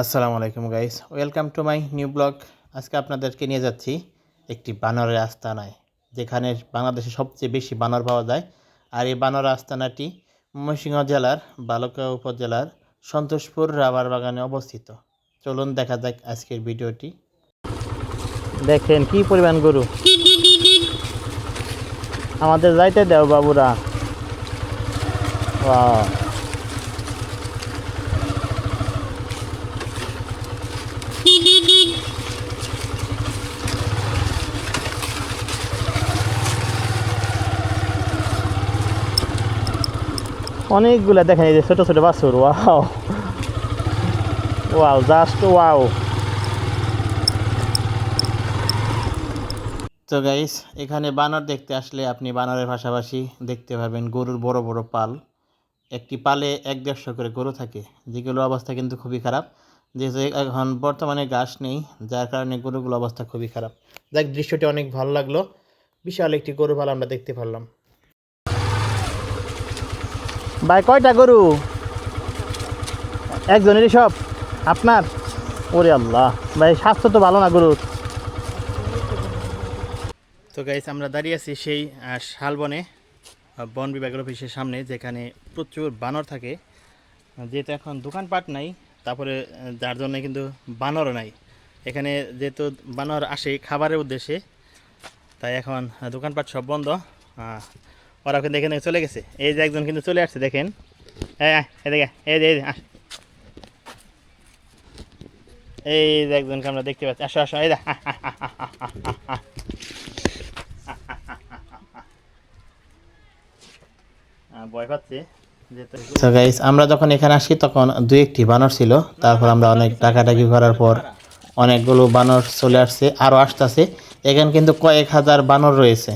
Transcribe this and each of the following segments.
আসসালামু আলাইকুম guys welcome to my new blog আজকে আপনাদেরকে নিয়ে যাচ্ছি একটি বানরের আস্তানায়, যেখানে বাংলাদেশে সবচেয়ে বেশি বানর পাওয়া যায়। আর এই বানর আস্তানাটি ময়মনসিংহ জেলার বালকা উপজেলার সন্তোষপুর রাবার বাগানে অবস্থিত। চলুন দেখা যাক আজকের ভিডিওটি। দেখেন, কি পরিমাণ গরু। আমাদের যাইতে দেও, বাবুরা। অনেকগুলো দেখেন এই যে ছোটো ছোটো বাছুর, ওয়াও। Wow just wow. তো গাইস এখানে বানর দেখতে আসলে আপনি বানরের পাশাপাশি দেখতে পাবেন গরুর বড় বড় পাল। একটি পালে এক দেড়শো করে গরু থাকে যেগুলো অবস্থা কিন্তু খুবই খারাপ। যেহেতু এখন বর্তমানে ঘাস নেই, যার কারণে গরুগুলো অবস্থা খুবই খারাপ। যাক, দৃশ্যটি অনেক ভালো লাগল। বিশাল একটি গরু পাল আমরা দেখতে পারলাম। ভাই, কয়টা গরু? একজনেরই সব? আপনার? ওরে আল্লাহ। ভাই, স্বাস্থ্য তো ভালো না গরুর। তো গাইস আমরা দাঁড়িয়ে আছি সেই শালবনে বন বিভাগের অফিসের সামনে, যেখানে প্রচুর বানর থাকে। যেহেতু এখন দোকানপাট নাই তারপরে যার জন্য কিন্তু বানরও নাই। এখানে যেহেতু বানর আসে খাবারের উদ্দেশ্যে তাই এখন দোকানপাট সব বন্ধ। ওরা কিন্তু এখানে চলে গেছে। এই যে একজন কিন্তু চলে আসছে দেখেন। এদিকে এই এই। এই যে একজনকে আমরা দেখতে পাচ্ছি। আসো আসো এই। আহ, ভয় পাচ্ছে। গাইস আমরা যখন এখানে আসি, তখন দুই একটি বানর ছিল। তারপর আমরা অনেক টাকাটাকি করার পর অনেকগুলো বানর চলে আসছে আরও আসতেছে। এখানে কিন্তু কয়েক হাজার বানর রয়েছে।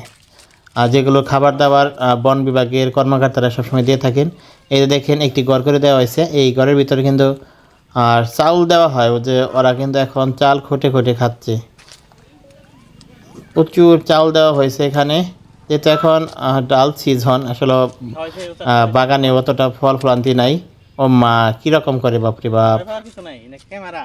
আর যেগুলো খাবার দাবার বন বিভাগের কর্মকর্তারা সবসময় দিয়ে থাকেন। এই দেখেন, একটি ঘর করে দেওয়া হয়েছে। এই ঘরের ভিতরে কিন্তু, আর চাউল দেওয়া হয়। যে ওরা কিন্তু এখন চাল খুঁটে খুঁটে খাচ্ছে। প্রচুর চাউল দেওয়া হয়েছে এখানে। যেহেতু এখন ডাল সিজন আসলে বাগানে অতটা ফল ফলান্তি নাই। ও মা কীরকম করে বাপরে বাপ। ক্যামেরা।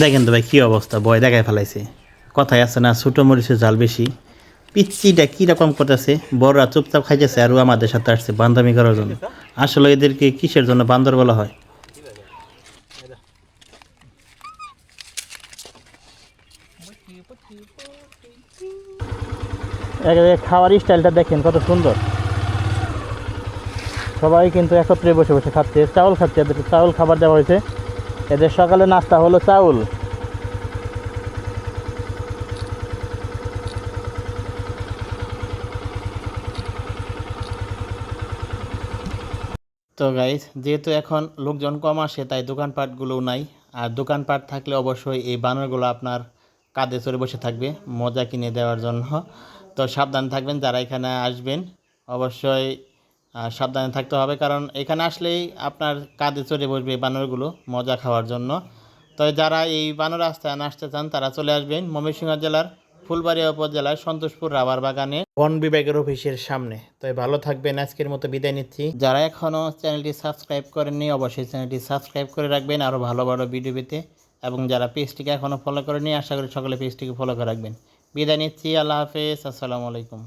দেখেন তো ভাই কী অবস্থা? বয় দেখায় ফেলাইছে। কথায় আছে না ছোটো মরিচের জাল বেশি। পিচ্ছিটা কীরকম করতেছে? বড়রা চুপচাপ খাইতেছে আর আমাদের সাথে আসছে বান্দামি করার জন্য। আসলে এদেরকে কিসের জন্য বান্দর বলা হয়? খাওয়ার স্টাইলটা দেখেন, কত সুন্দর। সবাই কিন্তু একত্রে বসে বসে খাচ্ছে, চাউল খাচ্ছে এদের, চাউল খাবার দেওয়া হয়েছে। এদের সকালে নাস্তা হলো চাউল। তো গাইজ যেহেতু এখন লোকজন কম আসে, তাই দোকানপাটগুলোও নাই। আর দোকানপাট থাকলে অবশ্যই এই বানরগুলো আপনার কাঁধে চড়ে বসে থাকবে মজা কিনে দেওয়ার জন্য। তো সাবধান থাকবেন যারা এখানে আসবেন, অবশ্যই সাবধানে থাকতে হবে। কারণ এখানে আসলেই আপনার কাঁধে চড়ে বসবে বানরগুলো মজা খাওয়ার জন্য। তো যারা এই বানর রাস্তায় আসতে চান, তারা চলে আসবেন ময়মনসিংহ জেলার ফুলবাড়িয়া উপজেলায় সন্তোষপুর রাবার বাগানে বন বিভাগের অফিসের সামনে। তাই ভালো থাকবেন আজকের মতো বিদায় নিচ্ছি। যারা এখনও চ্যানেলটি সাবস্ক্রাইব করেননি অবশ্যই চ্যানেলটি সাবস্ক্রাইব করে রাখবেন আরও ভালো ভালো ভিডিও পেতে। এবং যারা পেজটিকে এখনও ফলো করেনি আশা করি সকলে পেজটিকে ফলো করে রাখবেন। বিদায় নিচ্ছি আল্লাহ হাফেজ আসসালামু আলাইকুম।